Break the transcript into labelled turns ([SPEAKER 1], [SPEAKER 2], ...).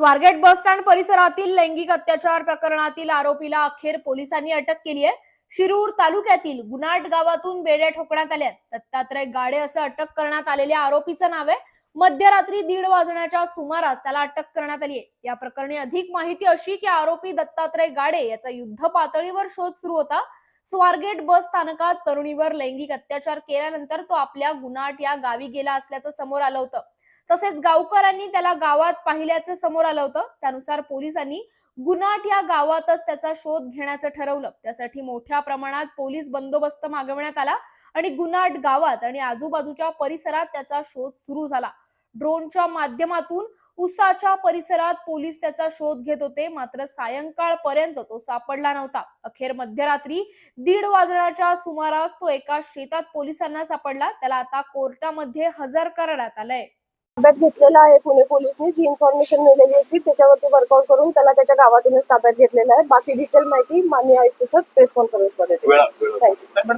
[SPEAKER 1] Swargate bus stand परिसरातील लैंगिक अत्याचार प्रकरणातील आरोपीला अखेर पोलिसांनी अटक केली आहे. शिरूर तालुक्यातील गुनाट गावातून बेड्या ठोकण्यात आल्या दत्तात्रय गाडे असं अटक करण्यात आलेल्या आरोपीचं नाव आहे. मध्यरात्री दीड वाजण्याच्या सुमारास त्याला अटक करण्यात आली आहे. या प्रकरणी अधिक माहिती अशी की आरोपी दत्तात्रय गाडे याचा युद्ध पातळीवर शोध सुरू होता. स्वारगेट बस स्थानकात तरुणीवर लैंगिक अत्याचार केल्यानंतर तो आपल्या गुनाट या गावी गेला असल्याचं समोर आलं होतं. तसेच गावकऱ्यांनी त्याला गावात पाहिल्याचं समोर आलं होतं. त्यानुसार पोलिसांनी गुनाट या गावातच त्याचा शोध घेण्याचं ठरवलं. त्यासाठी मोठ्या प्रमाणात पोलीस बंदोबस्त मागवण्यात आला आणि गुनाट गावात आणि आजूबाजूच्या परिसरात त्याचा शोध सुरू झाला. ड्रोनच्या माध्यमातून उसाच्या परिसरात पोलीस त्याचा शोध घेत होते. मात्र सायंकाळपर्यंत तो सापडला नव्हता. अखेर मध्यरात्री दीड वाजण्याच्या सुमारास तो एका शेतात पोलिसांना सापडला. त्याला आता कोर्टामध्ये हजर करण्यात आलंय.
[SPEAKER 2] ताब्यात घेतलेला आहे पुणे पोलिसनी. जी इन्फॉर्मेशन मिळालेली होती त्याच्यावरती वर्कआउट करून त्याला त्याच्या गावातूनच ताब्यात घेतलेला आहे. बाकी डिटेल माहिती मान्य आयुक्त सर प्रेस
[SPEAKER 3] कॉन्फरन्समध्ये
[SPEAKER 2] थँक्यू